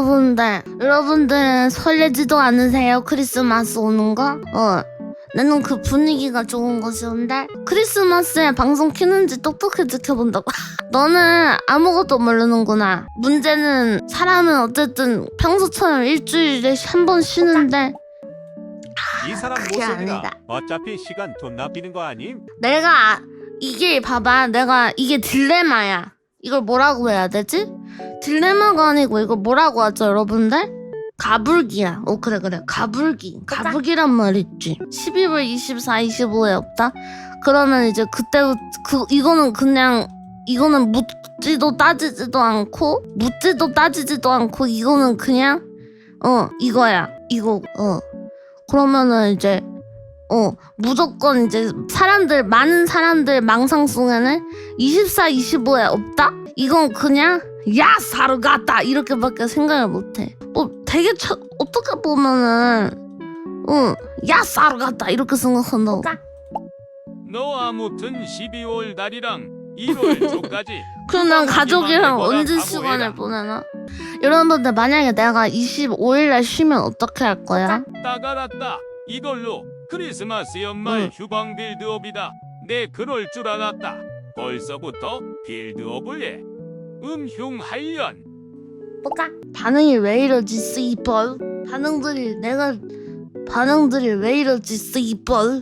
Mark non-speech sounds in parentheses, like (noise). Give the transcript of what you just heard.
여러분들, 여러분들은 설레지도 않으세요? 크리스마스 오는 거? 어. 나는 그 분위기가 좋은 것이온데 크리스마스에 방송 키는지 똑똑히 지켜본다고 (laughs) 너는 아무것도 모르는구나 문제는 사람은 어쨌든 평소처럼 일주일에 한 번 쉬는데 이 사람 그게 모습이라 아니다. 어차피 시간 돈 낭비는 거 아님? 내가 아- 이게 봐봐 내가 이게 딜레마야 이걸 뭐라고 해야 되지? 딜레마가 아니고 이거 뭐라고 하죠 여러분들? 가불기야. 어 그래 그래. 가불기. 가불기란 말 있지. 12월 24, 25에 없다? 그러면 이제 그때부터 그 이거는 그냥 이거는 묻지도 따지지도 않고 묻지도 따지지도 않고 이거는 그냥 어 이거야. 이거 어. 그러면은 이제 어 무조건 이제 사람들 많은 사람들 망상 속에는 24, 25에 없다? 이건 그냥 야 사러 갔다 이렇게밖에 생각을 못해. 뭐 되게 차, 어떻게 보면은 응야 사러 갔다 이렇게 생각한다고. 너 아무튼 12월 달이랑 1월 (laughs) 초까지 그럼 난 가족이랑 언제 시간을. 보내나? 여러분들 만약에 내가 25일날 쉬면 어떻게 할 거야? 딱 알았다. 이걸로 크리스마스 연말 응. 휴방 빌드업이다. 내 그럴 줄 알았다. 벌써부터 빌드업을 해. 음흉하연. 뭐가? 반응이 왜 이러지 스이벌? 반응들이 내가 반응들이 왜 이러지 스이벌?